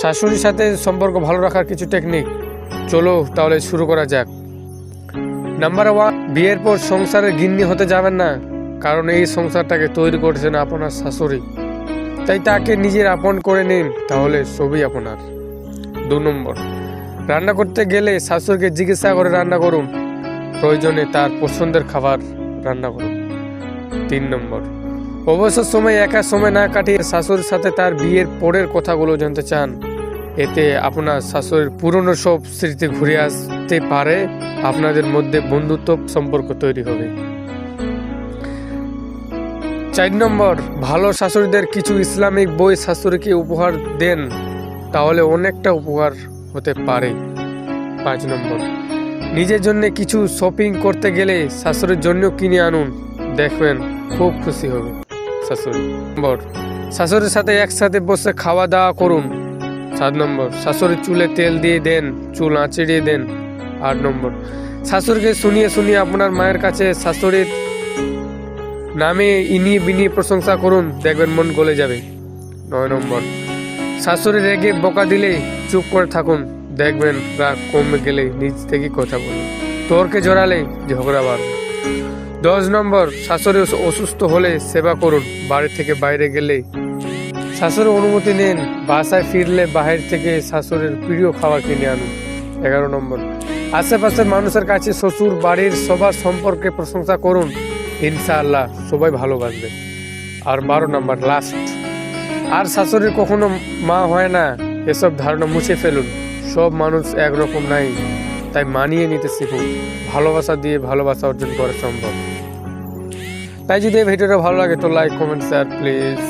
শাশুড়ির সাথে সম্পর্ক ভালো রাখার কিছু টেকনিক চলো তাহলে শুরু করা যাক। নাম্বার ওয়ান বিয়ের পর সংসারে গিন্নি হতে যাবেন না, কারণ এই সংসারটাকে তৈরি করেছেন আপনার শাশুড়ি। তাই তাকে নিজের আপন করে নিন, তাহলে সবই আপনার। দু নম্বর, রান্না করতে গেলে শাশুড়িকে জিজ্ঞাসা করে রান্না করুন। প্রয়োজনে তার পছন্দের খাবার রান্না করুন। তিন নম্বর, অবসর সময় একা সময় না কাটিয়ে শাশুড়ির সাথে তার বিয়ের পরের কথাগুলো জানতে চান। এতে আপনার শাশুড়ির পুরনো সব স্মৃতি ঘুরে আসতে পারে, আপনাদের মধ্যে বন্ধুত্ব সম্পর্ক তৈরি হবে। চার নম্বর, ভালো শাশুড়িদের কিছু ইসলামিক বই শাশুড়িকে উপহার দেন, তাহলে অনেকটা উপহার হতে পারে। পাঁচ নম্বর, নিজের জন্য কিছু শপিং করতে গেলে শাশুড়ির জন্য কিনে আনুন, দেখবেন খুব খুশি হবে শাশুড়ি। নম্বর, শাশুড়ির সাথে একসাথে বসে খাওয়া দাওয়া করুন সাত নম্বর। শাশুড়ির চুলে তেল দিয়ে দেন, চুল আঁচড়িয়ে দেন, আট নম্বর। শাশুড়িকে শুনিয়ে শুনিয়ে আপনার মায়ের কাছে শাশুড়ির নামে ইনিয়ে বিনিয়ে প্রশংসা করুন, দেখবেন মন গলে যাবে। নয় নম্বর। শাশুড়ি রেগে বকা দিলে চুপ করে থাকুন, দেখবেন রাগ কমে গেলে নিজ থেকে কথা বলুন। তর্কে জড়ালে ঝগড়া বাড়বে। দশ নম্বর। শাশুড়ি অসুস্থ হলে সেবা করুন, বাড়ি থেকে বাইরে গেলে শাশুড়ির অনুমতি নিন, বাসায় ফিরলে বাহির থেকে শাশুড়ির প্রিয় খাবার কিনে আনুন। এগারো নম্বর। আশেপাশের মানুষের কাছে শ্বশুর বাড়ির সবার সম্পর্কে প্রশংসা করুন। ইনশাআল্লাহ সবাই ভালোবাসবে আর বারো নম্বর লাস্ট আর শাশুড়ির কখনো মা হয় না, এসব ধারণা মুছে ফেলুন। সব মানুষ একরকম নাই, তাই মানিয়ে নিতে শিখুন। ভালোবাসা দিয়ে ভালোবাসা অর্জন করা সম্ভব। তাই যদি এই ভিডিওটা ভালো লাগে, তো লাইক কমেন্ট শেয়ার প্লিজ